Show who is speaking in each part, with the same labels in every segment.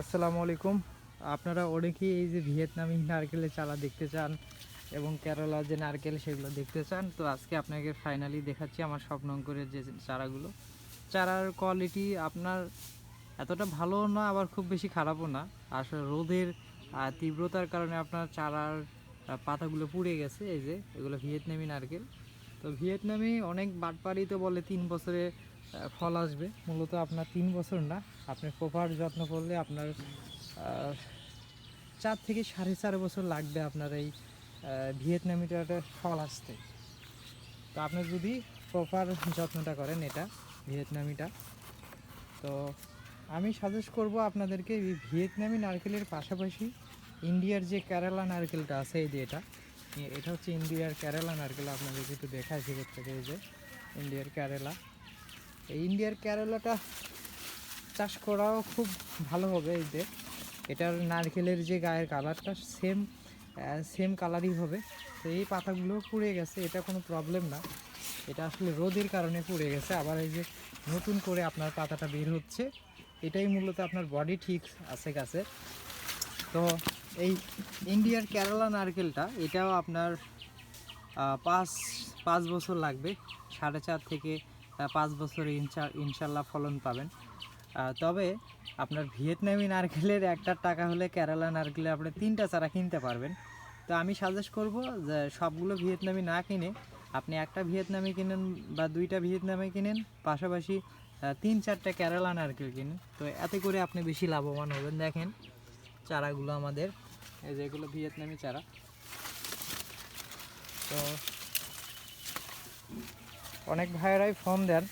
Speaker 1: আসসালামু আলাইকুম। আপনারা অনেকেই এই যে ভিয়েতনামি নারকেলের চারা দেখতে চান এবং কেরালার যে নারকেল সেগুলো দেখতে চান, তো আজকে আপনাকে ফাইনালি দেখাচ্ছি আমার স্বপ্নঙ্করের যে চারাগুলো। চারার কোয়ালিটি আপনার এতটা ভালো না, আবার খুব বেশি খারাপও না। আসলে রোদের তীব্রতার কারণে আপনার চারার পাতাগুলো পুড়ে গেছে, এই যে এগুলো ভিয়েতনামি নারকেল। তো ভিয়েতনামি অনেক বাটপাড়ি তো বলে, তিন বছরে ফল আসবে। মূলত আপনার তিন বছর না আপনি প্রপার যত্ন করলে আপনার চার থেকে সাড়ে চার বছর লাগবে আপনার এই আহ, ভিয়েতনামিটার ফল আসতে। তো আপনি যদি প্রপার যত্নটা করেন এটা ভিয়েতনামিটা তো আমি সাজেস্ট করব আপনাদেরকে এই ভিয়েতনামি নারকেলের পাশাপাশি ইন্ডিয়ার যে কেরালা নারকেলটা আছে এই যে এটা এটা হচ্ছে ইন্ডিয়ার কেরালা নারকেল আপনাদেরকে একটু দেখায় থেকে এই যে ইন্ডিয়ার কেরালা। ইন্ডিয়ার কেরালাটা চাষ করাও খুব ভালো হবে এই যে। এটার নারকেলের যে গায়ের কালারটা সেম সেম কালারই হবে। তো এই পাতাগুলো পুড়ে গেছে, এটা কোনো প্রবলেম না। এটা আসলে রোদের কারণে পুড়ে গেছে। আবার এই যে নতুন করে আপনার পাতাটা বের হচ্ছে, এটাই মূলত আপনার বডি ঠিক আছে গাছে। তো এই ইন্ডিয়ার কেরালা নারকেলটা, এটাও আপনার পাঁচ পাঁচ বছর লাগবে, সাড়ে চার থেকে পাঁচ বছর ইনশা ইনশাল্লাহ ফলন পাবেন। তবে আপনার ভিয়েতনামি নারকেলের একটা টাকা হলে কেরালা নারকেলে আপনি তিনটা চারা কিনতে পারবেন। তো আমি সাজেস্ট করব যে সবগুলো ভিয়েতনামি না কিনে আপনি একটা ভিয়েতনামি কিনেন বা দুইটা ভিয়েতনামি কিনেন, পাশাপাশি তিন চারটা কেরালা নারকেল কিনেন। তো এতে করে আপনি বেশি লাভবান হবেন। দেখেন চারাগুলো আমাদের, এই যে এগুলো ভিয়েতনামি চারা। তো অনেক ভাইয়েরাই ফোন দেন।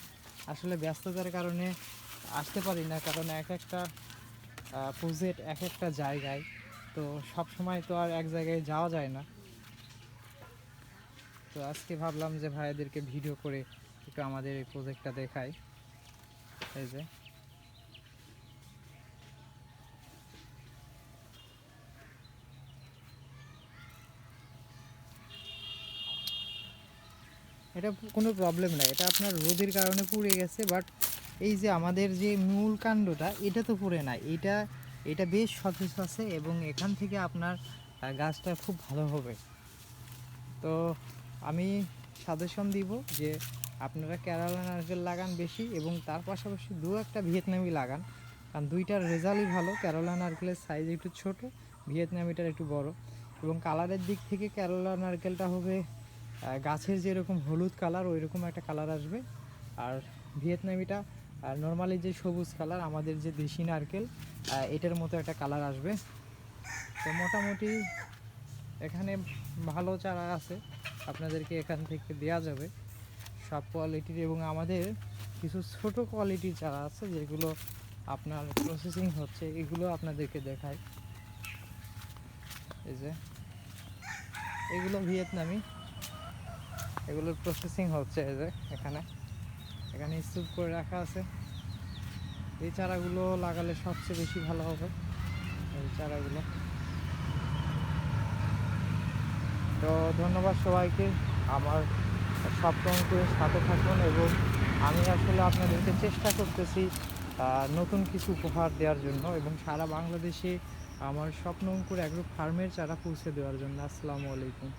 Speaker 1: আসলে ব্যস্ততার কারণে আসতে পারি না, কারণ এক একটা প্রজেক্ট এক একটা জায়গায়। তো সব সময় তো আর এক জায়গায় যাওয়া যায় না। তো আজকে ভাবলাম যে ভাইয়াদেরকে ভিডিও করে একটু আমাদের এই প্রজেক্টটা দেখাই। এই যে। এটা কোনো প্রবলেম নাই। এটা আপনার রোদের কারণে পুড়ে গেছে বাট এই যে আমাদের যে মূল কাণ্ডটা, এটা তো পুড়ে না এটা এটা বেশ সতেজ আছে এবং এখান থেকে আপনার গাছটা খুব ভালো হবে। তো আমি সাজেশন দিব যে আপনারা কেরালা নারকেল লাগান বেশি এবং তার পাশাপাশি দু একটা ভিয়েতনামি লাগান, কারণ দুইটার রেজাল্টই ভালো। কেরালা নারকেলের সাইজ একটু ছোট, ভিয়েতনামিটার একটু বড় এবং কালারের দিক থেকে কেরালা নারকেলটা হবে গাছের যেরকম হলুদ কালার ওই রকম একটা কালার আসবে। আর ভিয়েতনামিটা নর্মালি যে সবুজ কালার, আমাদের যে দেশি নারকেল এটার মতো একটা কালার আসবে। তো মোটামুটি এখানে ভালো চারা আছে, আপনাদেরকে এখান থেকে দেওয়া যাবে। সব কোয়ালিটির এবং আমাদের কিছু ছোট কোয়ালিটির চারা আছে, যেগুলো আপনার প্রসেসিং হচ্ছে, এগুলো আপনাদেরকে দেখায় এই যে, এগুলো ভিয়েতনামি। এগুলোর প্রসেসিং হচ্ছে এই যে এখানে। এখানে স্তূপ করে রাখা আছে। এই চারাগুলো লাগালে সবচেয়ে বেশি ভালো হবে, এই চারাগুলো। তো ধন্যবাদ সবাইকে। আমার করে সাথে থাকুন এবং আমি আসলে আপনাদেরকে চেষ্টা করতেছি নতুন কিছু উপহার দেওয়ার জন্য এবং সারা বাংলাদেশে আমার স্বপ্ন অঙ্কুর অ্যাগ্রো ফার্মের চারা পৌঁছে দেওয়ার জন্য। আসসালামু আলাইকুম।